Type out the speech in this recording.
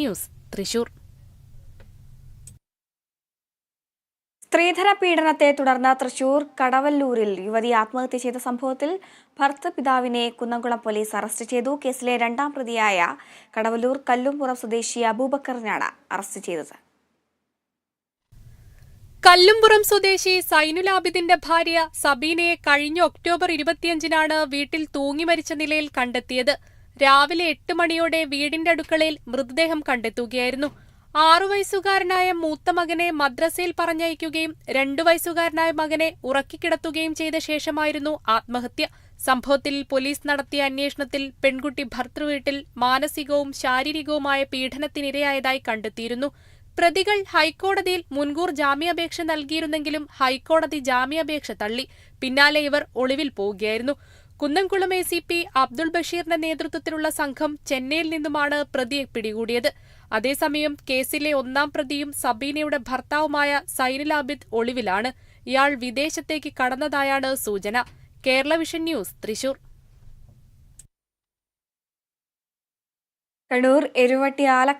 News Thrissur. സ്ത്രീധന പീഡനത്തെ തുടർന്ന് തൃശൂർ കടവല്ലൂരിൽ യുവതി ആത്മഹത്യ ചെയ്ത സംഭവത്തിൽ ഭർത്തൃപിതാവിനെ കുന്നംകുളം പോലീസ് അറസ്റ്റ് ചെയ്തു. കേസിലെ രണ്ടാം പ്രതിയായ കടവല്ലൂർ കല്ലുംപുറം സ്വദേശി അബൂബക്കറിനാണ് അറസ്റ്റ് ചെയ്തത്. കല്ലുംപുറം സ്വദേശി സൈനുലാബിദിന്റെ ഭാര്യ സബീനയെ കഴിഞ്ഞ ഒക്ടോബർ ഇരുപത്തിയഞ്ചിനാണ് വീട്ടിൽ തൂങ്ങി മരിച്ച നിലയിൽ കണ്ടെത്തിയത്. രാവിലെ എട്ട് മണിയോടെ വീടിന്റെ അടുക്കളയിൽ മൃതദേഹം കണ്ടെത്തുകയായിരുന്നു. ആറു വയസ്സുകാരനായ മൂത്ത മകനെ മദ്രസയിൽ പറഞ്ഞയക്കുകയും രണ്ടു വയസ്സുകാരനായ മകനെ ഉറക്കിക്കിടത്തുകയും ചെയ്ത ശേഷമായിരുന്നു ആത്മഹത്യ. സംഭവത്തിൽ പോലീസ് നടത്തിയ അന്വേഷണത്തിൽ പെൺകുട്ടി ഭർത്തൃവീട്ടിൽ മാനസികവും ശാരീരികവുമായ പീഡനത്തിനിരയായതായി കണ്ടെത്തിയിരുന്നു. പ്രതികൾ ഹൈക്കോടതിയിൽ മുൻകൂർ ജാമ്യാപേക്ഷ നൽകിയിരുന്നെങ്കിലും ഹൈക്കോടതി ജാമ്യാപേക്ഷ തള്ളി. പിന്നാലെ ഇവർ ഒളിവിൽ പോവുകയായിരുന്നു. Kunnamkulam A C P Abdul ബഷീറിന്റെ നേതൃത്വത്തിലുള്ള സംഘം ചെന്നൈയിൽ നിന്നുമാണ് പ്രതിയെ പിടികൂടിയത്. അതേസമയം കേസിലെ ഒന്നാം പ്രതിയും സബീനയുടെ ഭർത്താവുമായ സൈനിൽ ആബിദ് ഒളിവിലാണ്. ഇയാൾ വിദേശത്തേക്ക് കടന്നതായാണ് സൂചന. Kerala vision news Thrissur. Kannur Eruvatti ആല